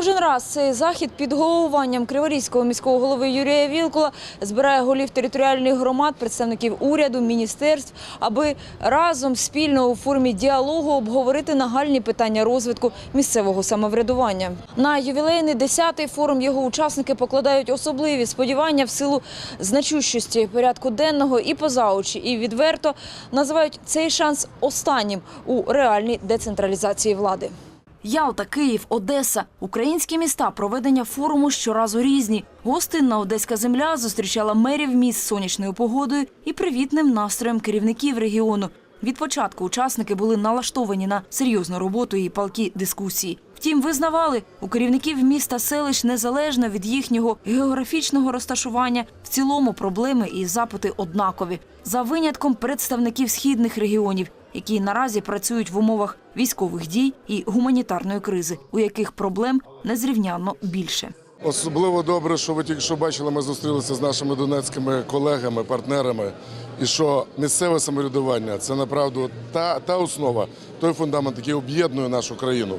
Кожен раз цей захід під головуванням Криворізького міського голови Юрія Вілкула збирає голів територіальних громад, представників уряду, міністерств, аби разом спільно у формі діалогу обговорити нагальні питання розвитку місцевого самоврядування. На ювілейний 10-й форум його учасники покладають особливі сподівання в силу значущості порядку денного і поза очі, і відверто називають цей шанс останнім у реальній децентралізації влади. Ялта, Київ, Одеса – українські міста проведення форуму щоразу різні. Гостинна одеська земля зустрічала мерів міст сонячною погодою і привітним настроєм керівників регіону. Від початку учасники були налаштовані на серйозну роботу і палкі дискусії. Втім, визнавали, у керівників міста селищ незалежно від їхнього географічного розташування, в цілому проблеми і запити однакові. За винятком представників східних регіонів, які наразі працюють в умовах військових дій і гуманітарної кризи, у яких проблем незрівнянно більше. Особливо добре, що ви тільки що бачили, ми зустрілися з нашими донецькими колегами, партнерами. І що місцеве самоврядування це направду та, та основа, той фундамент, який об'єднує нашу країну.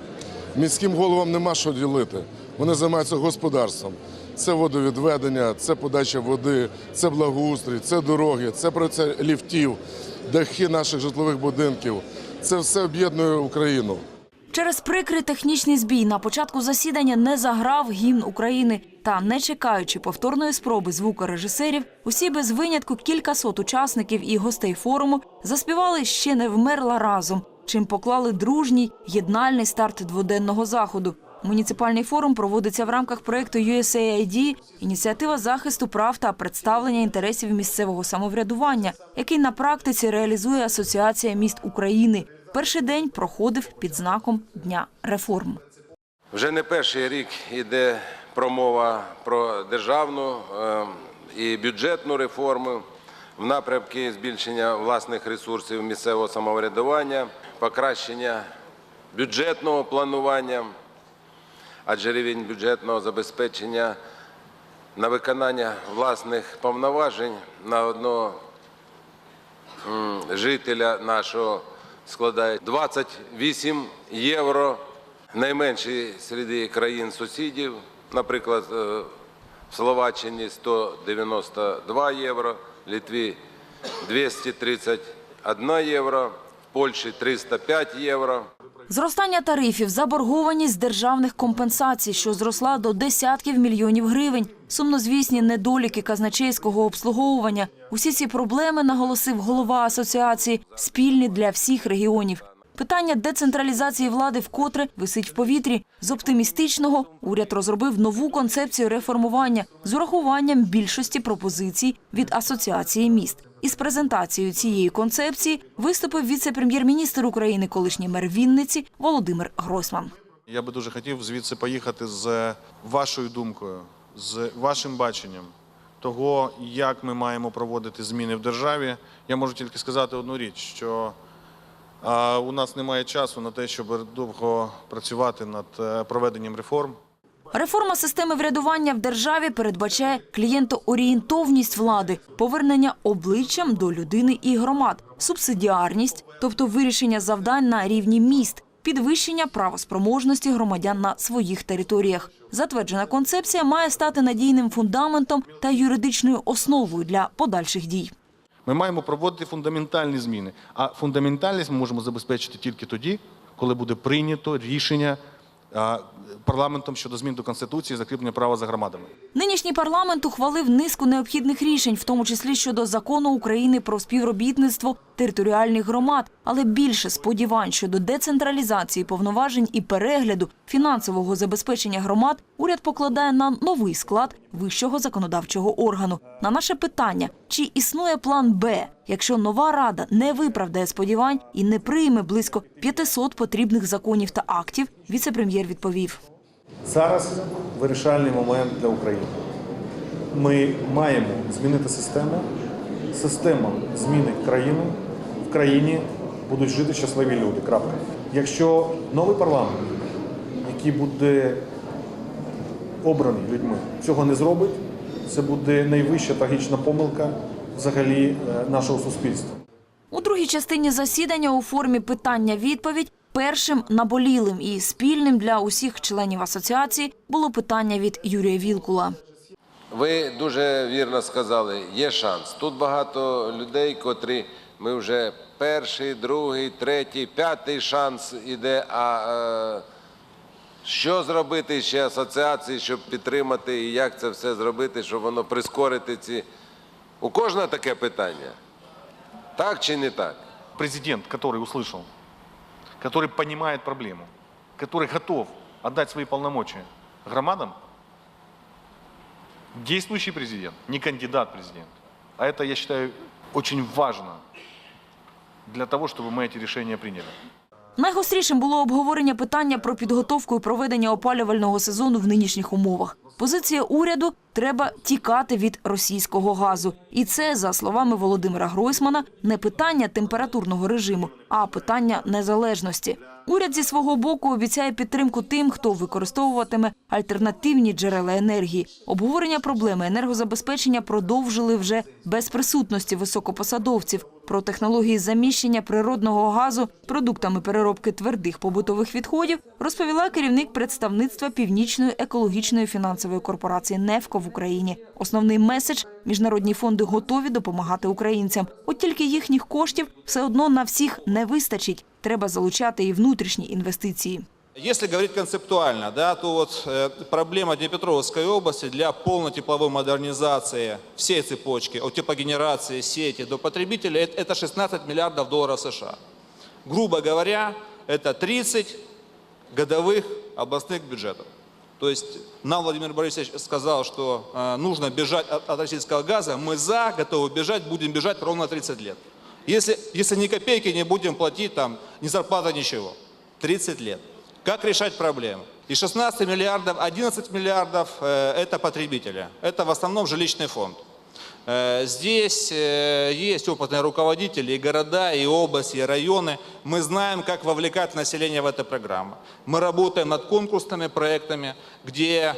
Міським головам нема що ділити. Вони займаються господарством. Це водовідведення, це подача води, це благоустрій, це дороги, це праця ліфтів, дахи наших житлових будинків. Це все об'єднує Україну. Через прикрий технічний збій на початку засідання не заграв гімн України. Та, не чекаючи повторної спроби звукорежисерів, усі без винятку кількасот учасників і гостей форуму заспівали ще не вмерла разом, чим поклали дружній єднальний старт дводенного заходу. Муніципальний форум проводиться в рамках проекту USAID ініціатива захисту прав та представлення інтересів місцевого самоврядування, який на практиці реалізує Асоціація міст України. Перший день проходив під знаком Дня реформ. Вже не перший рік йде промова про державну е, і бюджетну реформу в напрямки збільшення власних ресурсів місцевого самоврядування, покращення бюджетного планування, адже рівень бюджетного забезпечення на виконання власних повноважень на одного жителя нашого складає 28 євро. Найменший серед країн сусідів, наприклад, е, в Словаччині 192 євро, в Литві 231 євро, в Польщі 305 євро. Зростання тарифів, заборгованість державних компенсацій, що зросла до десятків мільйонів гривень, сумнозвісні недоліки казначейського обслуговування. Усі ці проблеми, наголосив голова асоціації, спільні для всіх регіонів. Питання децентралізації влади вкотре висить в повітрі. З оптимістичного уряд розробив нову концепцію реформування з урахуванням більшості пропозицій від асоціації міст. Із презентацією цієї концепції виступив віце-прем'єр-міністр України, колишній мер Вінниці Володимир Гройсман. Я би дуже хотів звідси поїхати з вашою думкою, з вашим баченням того, як ми маємо проводити зміни в державі. Я можу тільки сказати одну річ, що а, у нас немає часу на те, щоб довго працювати над е, проведенням реформ. Реформа системи врядування в державі передбачає клієнтоорієнтовність влади, повернення обличчям до людини і громад, субсидіарність, тобто вирішення завдань на рівні міст, підвищення правоспроможності громадян на своїх територіях. Затверджена концепція має стати надійним фундаментом та юридичною основою для подальших дій. Ми маємо проводити фундаментальні зміни. А фундаментальність ми можемо забезпечити тільки тоді, коли буде прийнято рішення парламентом щодо змін до конституції, закріплення права за громадами. Нинішній парламент ухвалив низку необхідних рішень, в тому числі щодо закону України про співробітництво територіальних громад, але більше сподівань щодо децентралізації повноважень і перегляду фінансового забезпечення громад уряд покладає на новий склад вищого законодавчого органу. На наше питання, чи існує план Б, якщо нова рада не виправдає сподівань і не прийме близько 500 потрібних законів та актів, віце-прем'єр відповів. Зараз вирішальний момент для України. Ми маємо змінити систему. Система змінить країну. В країні будуть жити щасливі люди. Крапка. Якщо новий парламент, який буде обраний людьми, цього не зробить, це буде найвища трагічна помилка взагалі е, нашого суспільства. У другій частині засідання у формі питання-відповідь Першим наболілим і спільним для усіх членів асоціації було питання від Юрія Вілкула. Ви дуже вірно сказали, є шанс. Тут багато людей, котрі ми вже перший, другий, третій, п'ятий шанс іде. А е, що зробити ще асоціації, щоб підтримати, і як це все зробити, щоб воно прискорити ці. У кожного таке питання. Так чи не так? Президент, который услышал, который понимает проблему, который готов отдать свои полномочия громадам, действующий президент, не кандидат в президент. А это, я считаю, очень важно для того, чтобы мы эти решения приняли. Найгострішим було обговорення питання про підготовку і проведення опалювального сезону в нинішніх умовах. Позиція уряду – треба тікати від російського газу. І це, за словами Володимира Гройсмана, не питання температурного режиму, а питання незалежності. Уряд зі свого боку обіцяє підтримку тим, хто використовуватиме альтернативні джерела енергії. Обговорення проблеми енергозабезпечення продовжили вже без присутності високопосадовців. Про технології заміщення природного газу продуктами переробки твердих побутових відходів розповіла керівник представництва Північної екологічної фінансової корпорації «Нефко» в Україні. Основний меседж – міжнародні фонди готові допомагати українцям. От тільки їхніх коштів все одно на всіх не вистачить. Треба залучати і внутрішні інвестиції. Если говорить концептуально, да, то вот э, проблема Днепропетровской области для полной тепловой модернизации всей цепочки, от теплогенерации, сети до потребителя, это, это 16 миллиардов долларов США. Грубо говоря, это 30 годовых областных бюджетов. То есть нам Владимир Борисович сказал, что э, нужно бежать от, от российского газа. Мы за, готовы бежать, будем бежать ровно 30 лет. Если, если ни копейки не будем платить, там, ни зарплата, ничего. 30 лет. Как решать проблему? И 16 миллиардов, 11 миллиардов э, это потребители. Это в основном жилищный фонд. Э, Здесь э, есть опытные руководители, и города, и области, и районы. Мы знаем, как вовлекать население в эту программу. Мы работаем над конкурсными проектами, где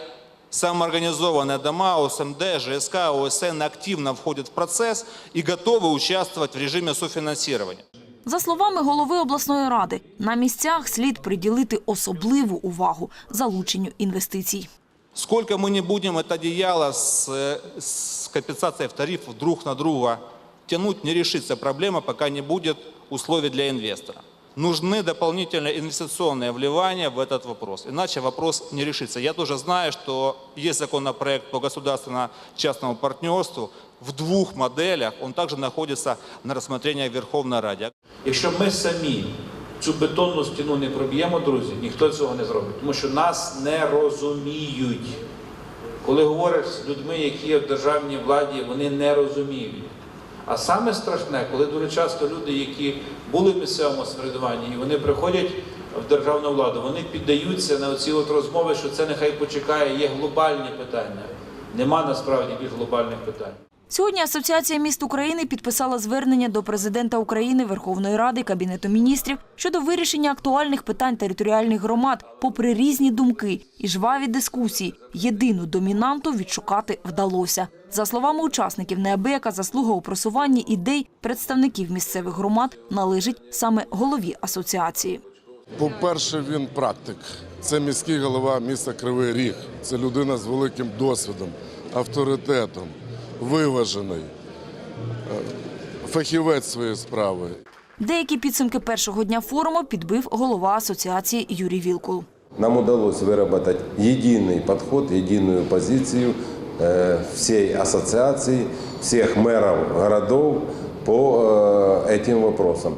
самоорганизованные дома, ОСМД, ЖСК, ОСН активно входят в процесс и готовы участвовать в режиме софинансирования. За словами голови обласної ради, на місцях слід приділити особливу увагу залученню інвестицій. Сколько мы не будем это одеяло с, э, с компенсацией в тарифов друг на друга тянуть, не решится проблема, пока не будет условий для инвестора. Нужны дополнительные инвестиционные вливания в этот вопрос, иначе вопрос не решится. Я тоже знаю, что есть законопроект по государственно-частному партнерству в двух моделях, он также находится на рассмотрении в Верховной Раде. Якщо ми самі цю бетонну стіну не проб'ємо, друзі, ніхто цього не зробить, тому що нас не розуміють. Коли говориш з людьми, які є в державній владі, вони не розуміють. А саме страшне, коли дуже часто люди, які були в місцевому самоврядуванні, і вони приходять в державну владу, вони піддаються на оці от розмови, що це нехай почекає, є глобальні питання. Нема насправді більш глобальних питань. Сьогодні Асоціація міст України підписала звернення до президента України, Верховної Ради, Кабінету міністрів щодо вирішення актуальних питань територіальних громад, попри різні думки і жваві дискусії. Єдину домінанту відшукати вдалося. За словами учасників, неабияка заслуга у просуванні ідей представників місцевих громад належить саме голові асоціації. По-перше, він практик. Це міський голова міста Кривий Ріг. Це людина з великим досвідом, авторитетом, виважений, е, фахівець своєї справи. Деякі підсумки першого дня форуму підбив голова асоціації Юрій Вілкул. Нам удалось выработать единый подход, единую позицию э, всей ассоциации, всех мэров городов по э, этим вопросам.